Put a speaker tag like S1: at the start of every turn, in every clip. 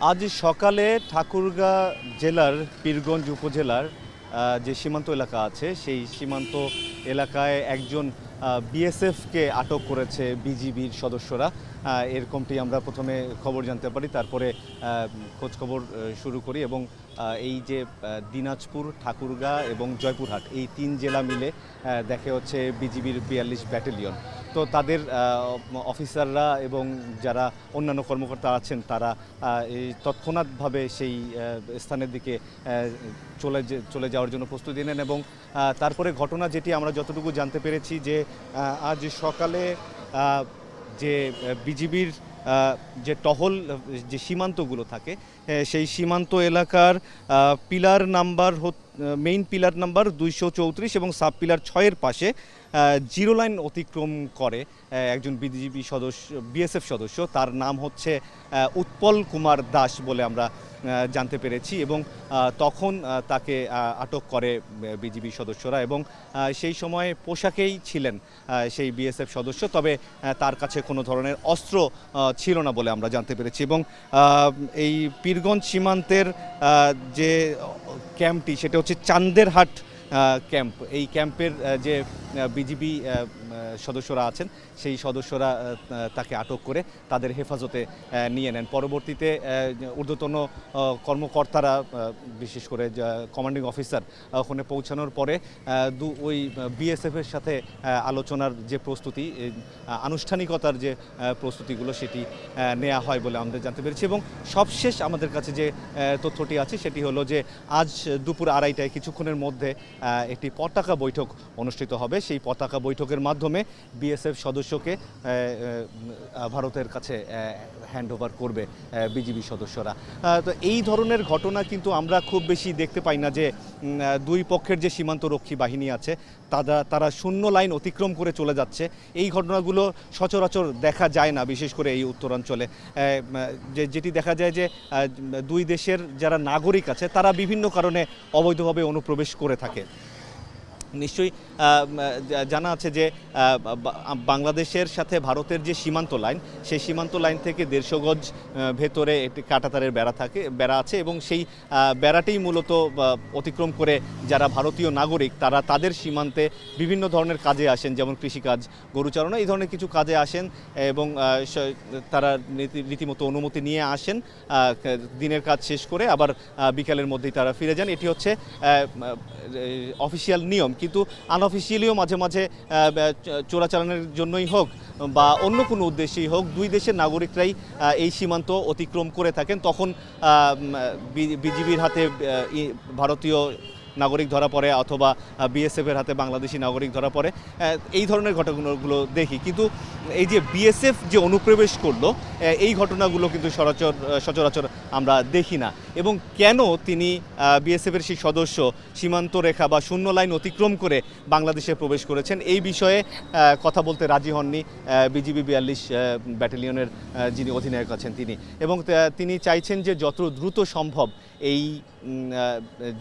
S1: আজ সকালে ঠাকুরগাঁ জেলার পীরগঞ্জ উপজেলার যে সীমান্ত এলাকা আছে, সেই সীমান্ত এলাকায় একজন বিএসএফকে আটক করেছে বিজিবির সদস্যরা। এরকমটি আমরা প্রথমে খবর জানতে পারি, তারপরে খোঁজ খবর শুরু করি এবং এই যে দিনাজপুর, ঠাকুরগাঁ এবং জয়পুরহাট, এই তিন জেলা মিলে দেখে হচ্ছে বিজিবির বিয়াল্লিশ ব্যাটালিয়ন। তো তাদের অফিসাররা এবং যারা অন্যান্য কর্মকর্তা আছেন, তারা এই তৎক্ষণাৎভাবে সেই স্থানের দিকে চলে চলে যাওয়ার জন্য প্রস্তুতি নেন এবং তারপরে ঘটনা যেটি আমরা যতটুকু জানতে পেরেছি যে আজ সকালে যে, বিজিবির যে টহল, যে সীমান্তগুলো থাকে সেই সীমান্ত এলাকার pillar number main pillar number দুইশো চৌত্রিশ এবং সাব পিলার ছয়ের পাশে জিরো লাইন অতিক্রম করে একজন বিজিবি সদস্য, বিএসএফ সদস্য। তার নাম হচ্ছে উৎপল কুমার দাস বলে আমরা জানতে পেরেছি এবং তখন তাকে আটক করে বিজিবি সদস্যরা এবং সেই সময় পোশাকেই ছিলেন সেই বিএসএফ সদস্য। তবে তার কাছে কোনো ধরনের অস্ত্র ছিল না বলে আমরা জানতে পেরেছি এবং এই পীরগঞ্জ সীমান্তের যে ক্যাম্পটি, সেটা হচ্ছে চান্দেরহাট ক্যাম্প। এই ক্যাম্পের যে বিজিবি সদস্যরা আছেন। সেই সদস্যরা তাকে আটক করে তাদের হেফাজতে নিয়ে নেন। পরবর্তীতে ঊর্ধ্বতন কর্মকর্তারা বিশেষ করে কমান্ডিং অফিসার ওখানে পৌঁছানোর পরে দু, ওই বিএসএফের সাথে আলোচনার যে প্রস্তুতি আনুষ্ঠানিকতার যে প্রস্তুতিগুলো সেটি নেওয়া হয় বলে আমাদের জানতে পেরেছি। এবং সবশেষ আমাদের কাছে যে তথ্যটি আছে সেটি হলো যে, আজ দুপুর আড়াইটায় কিছুক্ষণের মধ্যে একটি পতাকা বৈঠক অনুষ্ঠিত হবে। সেই পতাকা বৈঠকের মাধ্যমে বিএসএফ সদস্যকে ভারতের কাছে হ্যান্ড করবে বিজিবি সদস্যরা। তো এই ধরনের ঘটনা কিন্তু আমরা খুব বেশি দেখতে পাই না যে দুই পক্ষের যে সীমান্তরক্ষী বাহিনী আছে তারা তারা শূন্য লাইন অতিক্রম করে চলে যাচ্ছে। এই ঘটনাগুলো সচরাচর দেখা যায় না, বিশেষ করে এই উত্তরাঞ্চলে। যে, যেটি দেখা যায় যে দুই দেশের যারা নাগরিক আছে, তারা বিভিন্ন কারণে অবৈধভাবে অনুপ্রবেশ করে থাকে। নিশ্চয়ই জানা আছে যে বাংলাদেশের সাথে ভারতের যে সীমান্ত লাইন সেই সীমান্ত লাইন থেকে দেড়শো গজ ভেতরে একটি কাঁটাতারের বেড়া থাকে বেড়া আছে এবং সেই আহ, বেড়াটাই মূলত অতিক্রম করে যারা ভারতীয় নাগরিক তারা তাদের সীমান্তে বিভিন্ন ধরনের কাজে আসেন যেমন কৃষিকাজ গরুচারণা এই ধরনের কিছু কাজে আসেন এবং তারা রীতি- রীতিমতো অনুমতি নিয়ে আসেন দিনের কাজ শেষ করে আবার বিকালের মধ্যেই তারা ফিরে যান। এটি হচ্ছে অফিসিয়াল নিয়ম কিন্তু আনঅফিসিয়ালিও মাঝে মাঝে চোরাচালানের জন্যই হোক বা অন্য কোনো উদ্দেশ্যেই হোক, দুই দেশের নাগরিকরাই এই সীমান্ত অতিক্রম করে থাকেন। তখন বিজিবির হাতে ভারতীয় নাগরিক ধরা পড়ে অথবা বিএসএফের হাতে বাংলাদেশি নাগরিক ধরা পড়ে এই ধরনের ঘটনাগুলো দেখি। কিন্তু এই যে বিএসএফ যে অনুপ্রবেশ করল এই ঘটনাগুলো কিন্তু সরাচর সচরাচর আমরা দেখি না। এবং কেন তিনি বিএসএফের সেই সদস্য সীমান্ত রেখা বা শূন্য লাইন অতিক্রম করে বাংলাদেশে প্রবেশ করেছেন এই বিষয়ে কথা বলতে রাজি হননি বিজিবি বিয়াল্লিশ ব্যাটালিয়নের যিনি অধিনায়ক আছেন তিনি। এবং তিনি চাইছেন যে যত দ্রুত সম্ভব এই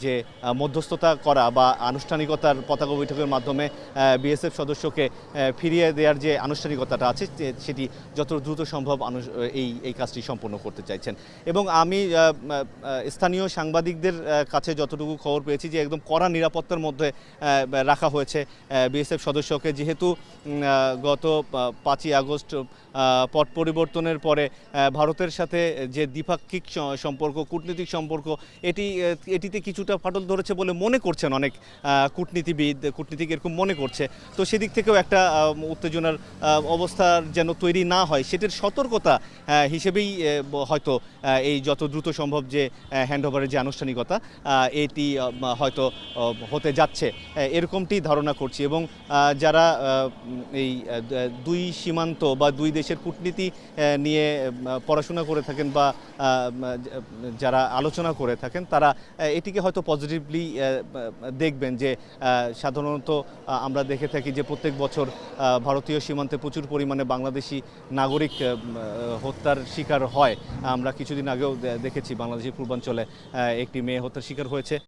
S1: যে আহ, মধ্যস্থতা করা বা আনুষ্ঠানিকতার পতাকা বৈঠকের মাধ্যমে বিএসএফ সদস্যকে ফিরিয়ে দেওয়ার যে আনুষ্ঠানিকতাটা আছে সেটি যত দ্রুত সম্ভব এই এই কাজটি সম্পন্ন করতে চাইছেন। এবং আমি স্থানীয় সাংবাদিকদের কাছে যতটুকু খবর পেয়েছি যে একদম কড়া নিরাপত্তার মধ্যে রাখা হয়েছে বিএসএফ সদস্যকে। যেহেতু গত পাঁচই আগস্ট পট পরিবর্তনের পরে ভারতের সাথে যে দ্বিপাক্ষিক সম্পর্ক, কূটনৈতিক সম্পর্ক, এটি এটিতে কিছুটা ফাটল ধরেছে বলে মনে করছেন অনেক কূটনীতিবিদ কূটনীতিক এরকম মনে করছে। তো সেদিক থেকেও একটা উত্তেজনার আহ, অবস্থা যেন তৈরি না হয় সেটির সতর্কতা হিসেবেই হয়তো এই যত দ্রুত সম্ভব যে হ্যান্ডওভারের যে আনুষ্ঠানিকতা এটি হয়তো হতে যাচ্ছে এরকমটি ধারণা করছি এবং যারা এই দুই সীমান্ত বা দুই দেশের কূটনীতি নিয়ে পড়াশোনা করে থাকেন বা যারা আলোচনা করে থাকেন তারা এটিকে হয়তো পজিটিভলি দেখবেন যে সাধারণত আমরা দেখে থাকি যে, প্রত্যেক বছর ভারতীয় সীমান্তে প্রচুর পরিমাণে বাংলাদেশি নাগরিক হত্যার শিকার হয়। আমরা কিছুদিন আগেও দেখেছি, বাংলাদেশের পূর্বাঞ্চলে একটি মেয়ে হত্যার শিকার হয়েছে।